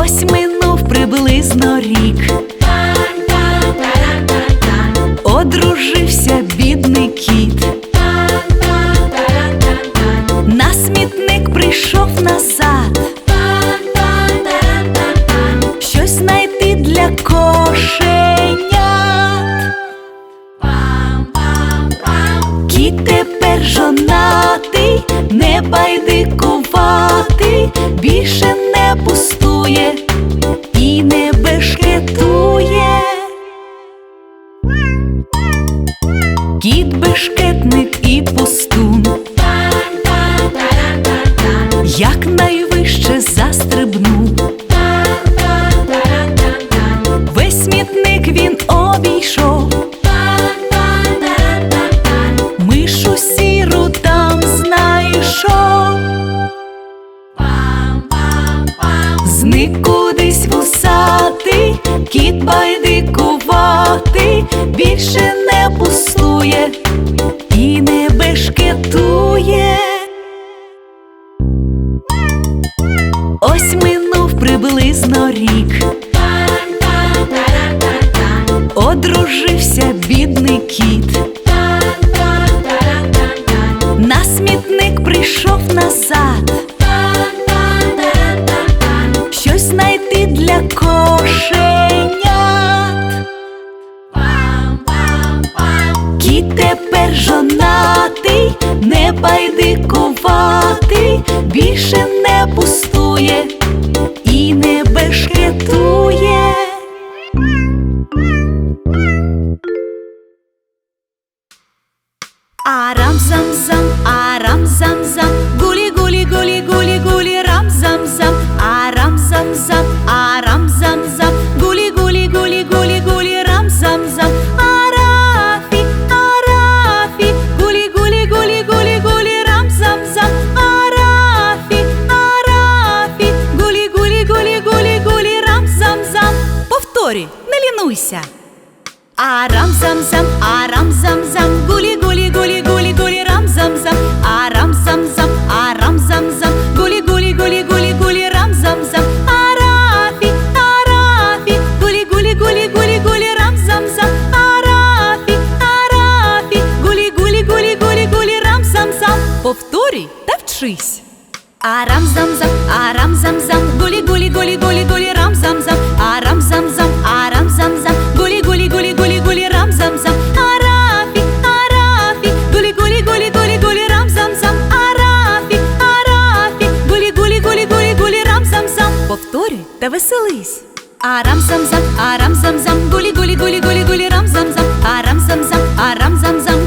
Ось минув приблизно рік. Одружився гулі гулі гулі рам зам зам, арафі, арафі, гулі гулі гулі гулі гулі рам зам зам. Повторюй, не лінуйся. Арам зам зам, вчись. Арам зам зам, арам зам зам, гулі гулі гулі гулі гулі рам зам зам, арам зам зам, арам зам зам, гулі гулі гулі гулі гулі рам зам зам, арафі, арафі, гулі гулі гулі гулі гулі рам зам зам, арафі, арафі, гулі гулі гулі гулі гулі рам зам зам. Повторюй та веселись. Арам зам зам, арам зам зам, гулі гулі гулі гулі гулі рам зам зам, арам зам зам, арам зам зам,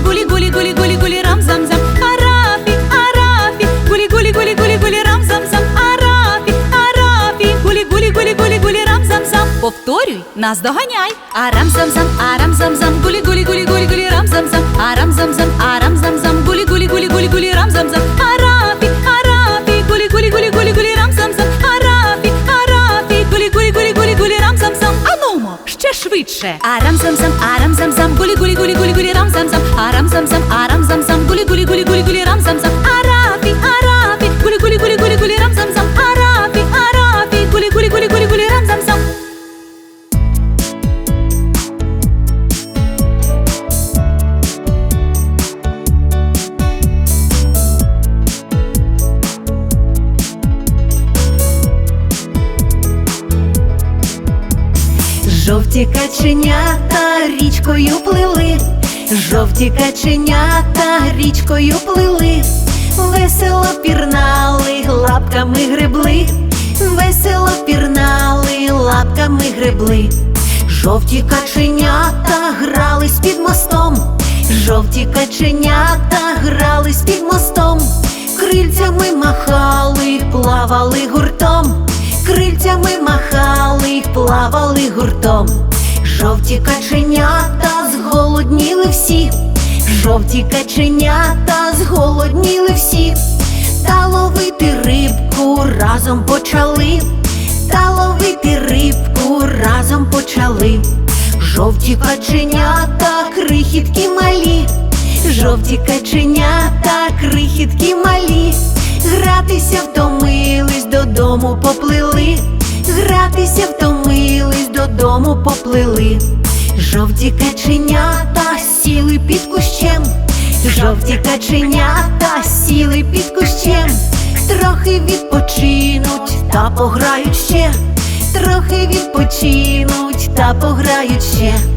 Повторюй, нас доганяй. Арам зам зам, арам зам зам, гулі гулі гулі гулі гулі рам зам зам, арам зам зам, арам зам зам, гулі гулі гулі гулі гулі рам зам зам, арафі, арафі, гулі гулі гулі гулі гулі рам зам зам, арафі, арафі, гулі гулі гулі гулі гулі рам зам зам. Анумо, ще швидше. Арам зам зам, арам зам зам, гулі гулі гулі гулі гулі рам зам зам, арам зам зам, арам каченята річкою плили, жовті каченята річкою плили, весело пірнали, лапками гребли, весело пірнали, лапками гребли, жовті каченята грались під мостом, Жовті каченята грались під мостом, крильцями махали, плавали гуртом, крильцями махали, плавали гуртом. Жовті каченята зголодніли всі, жовті каченята зголодніли всі, та ловити рибку разом почали, та ловити рибку разом почали. Жовті каченята, крихітки малі, жовті каченята, крихітки малі, гратися втомились, додому поплили, гратися втомились, додому поплили. Жовті каченята сіли під кущем, жовті каченята сіли під кущем, трохи відпочинуть та пограють ще, трохи відпочинуть та пограють ще.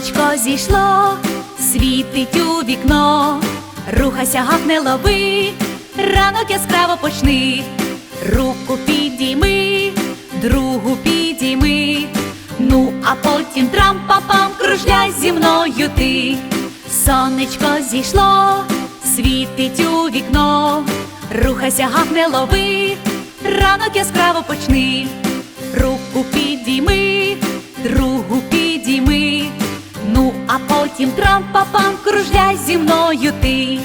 Сонечко зійшло, світить у вікно, рухайся, гавне лови, ранок яскраво почни, руку підійми, другу підійми, ну а потім трам-па-пам кружляй зі мною ти. Сонечко зійшло, світить у вікно, рухайся, гавне лови, ранок яскраво почни, руку підійми, другу підійми, а потім трам-па-пам кружляй зі мною ти.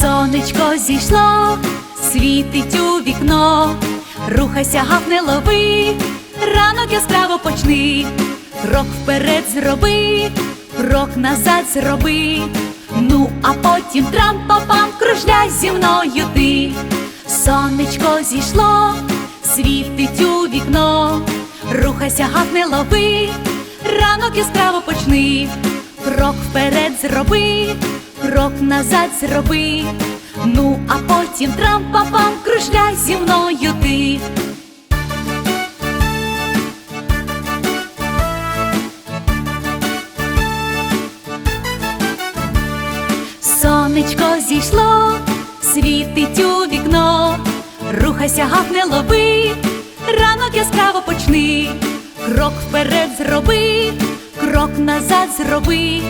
Сонечко зійшло, світить у вікно, рухайся, гав не лови, ранок яскраво почни, крок вперед зроби, крок назад зроби. Ну, а потім трам-па-пам, кружляй зі мною ти. Сонечко зійшло, світить у вікно, рухайся, гав не лови, ранок яскраво почни, крок вперед зроби, крок назад зроби. Ну, а потім трам-па-пам, кружляй зі мною ти. Сонечко зійшло, світить у вікно, рухайся, гав не лови, ранок яскраво почни, крок вперед зроби, крок назад зроби.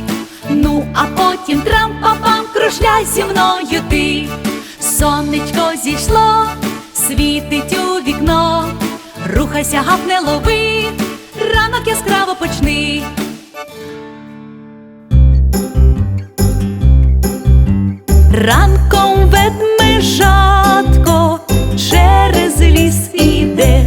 Ну, а потім трам-па-пам, кружляй зі мною ти. Сонечко зійшло, світить у вікно, рухайся, гав не лови, ранок яскраво почни. Ранком ведмежатко через ліс іде,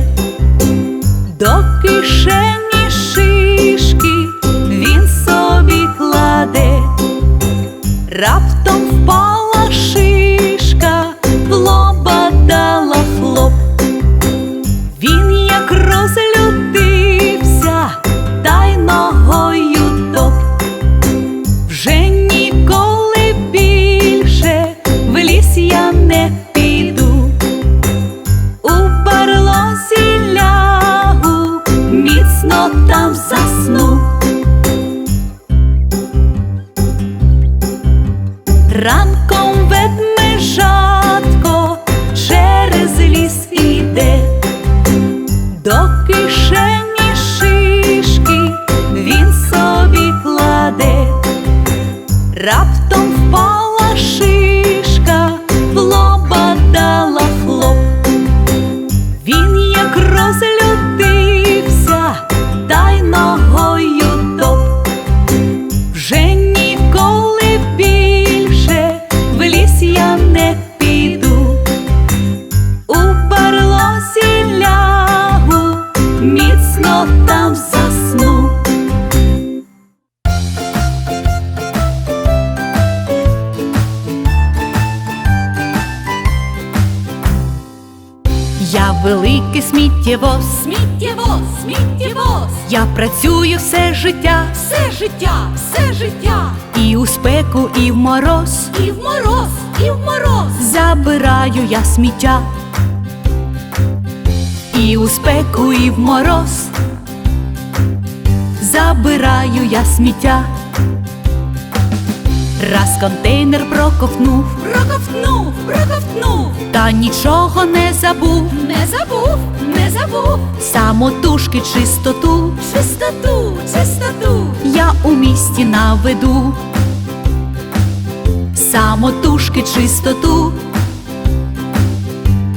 сміттєвоз, сміттєвоз, сміттєвоз. Я працюю все життя, все життя, все життя. І у спеку, і в мороз, і в мороз, і в мороз. Забираю я сміття. І у спеку, і в мороз. Забираю я сміття. Раз контейнер проковтнув, проковтнув, проковтнув, та нічого не забув, не забув, не забув. Самотужки чистоту, чистоту, чистоту. Я у місті наведу. Самотужки чистоту.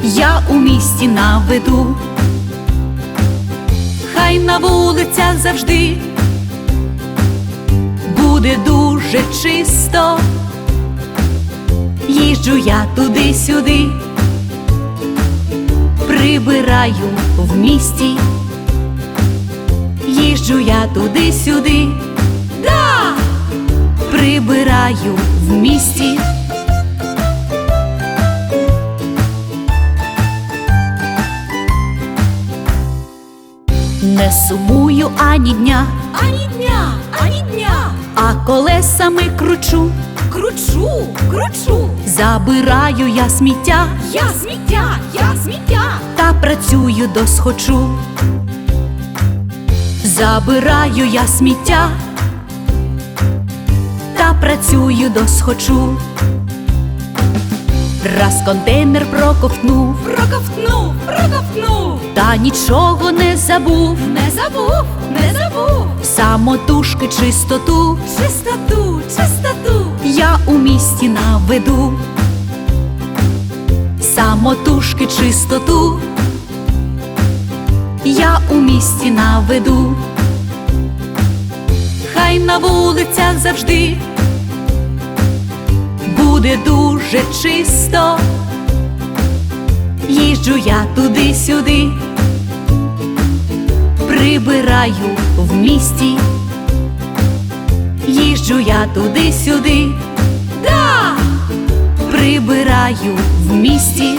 Я у місті наведу. Хай на вулицях завжди буде дуже чисто. Їжджу я туди-сюди, прибираю в місті, їжджу я туди-сюди, да! прибираю в місті. Не сумую ані дня, ані дня, ані дня. А колесами кручу, кручу, кручу. Забираю я сміття, я сміття, я сміття. Та працюю досхочу. Забираю я сміття, та працюю досхочу. Раз контейнер проковтнув, проковтнув, проковтнув, та нічого не забув, не забув, не забув. Самотужки чистоту, чистоту, чистоту. Я у місті наведу. Самотужки чистоту. Я у місті наведу. Хай на вулицях завжди буде дуже чисто. їжджу я туди-сюди, прибираю в місті, їжджу я туди-сюди, да! прибираю в місті.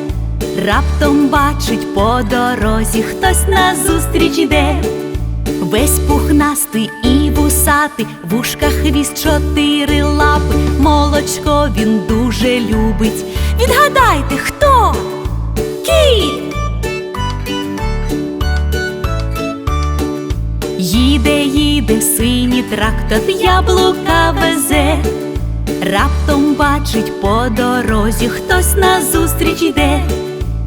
Раптом бачить по дорозі, хтось назустріч іде. Весь пухнастий і вусатий, в ушках хвіст чотири лапи, молочко він дуже любить. Відгадайте, хто? Кіт! Їде, їде синій трактор, яблука везе. Раптом бачить по дорозі, хтось назустріч йде.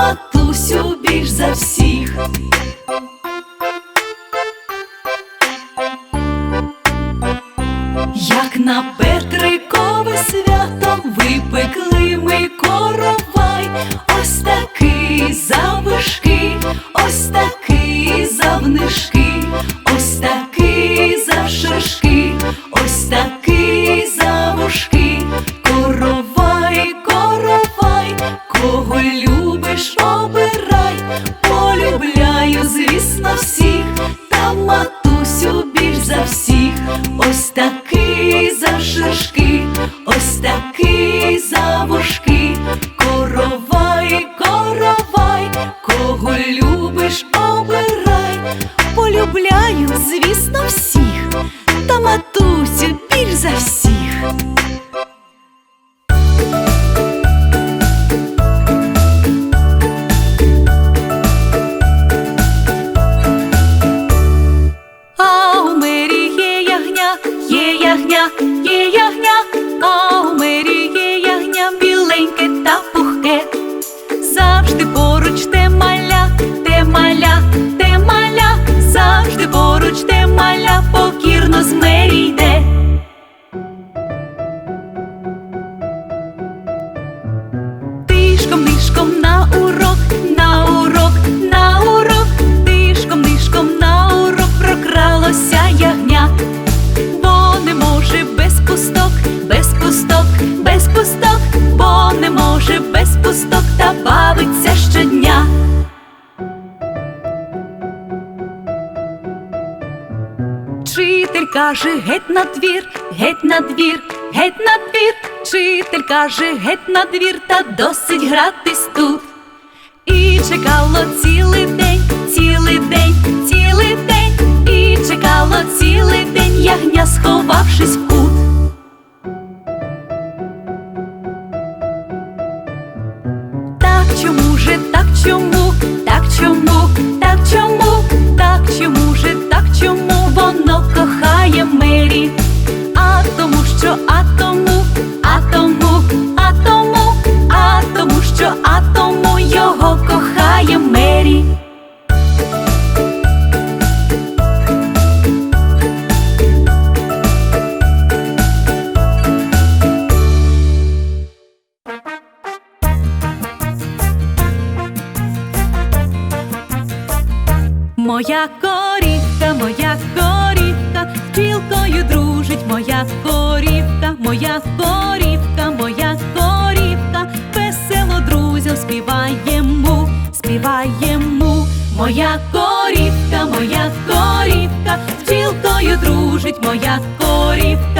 Та полюбляю, звісно, всіх, та матусю більш за всіх. А у є ягня, є ягня, є ягня, біленьке та пухке. Завжди поруч те маля, те маля, покірно з каже геть на двір, геть на двір, геть на двір. Вчитель каже геть на двір, та досить гратись тут. І чекало цілий день, цілий день, цілий день, і чекало цілий день, ягня, сховавшись в кут. Так чому же, так чому, Мері? А тому, що а тому, а а тому, що а тому його кохає Мері. Моя корівка, моя корівка, моя корівка, весело друзям співаємо, співаємо. Моя корівка, моя корівка, з тілкою дружить моя корівка,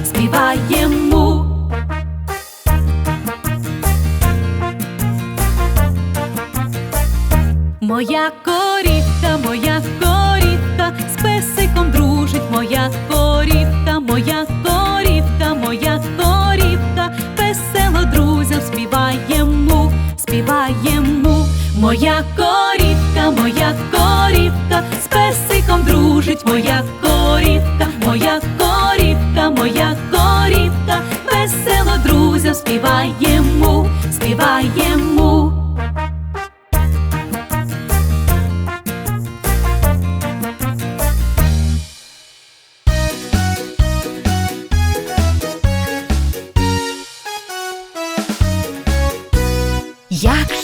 Моя корівка, моя корівка, з песиком дружить моя корівка, моя корівка, моя корівка, весело друзям співаємо, співаємо. Моя корівка, моя корівка, з песиком дружить моя корівка, моя корівка, моя корівка, весело друзям співаємо. Якщо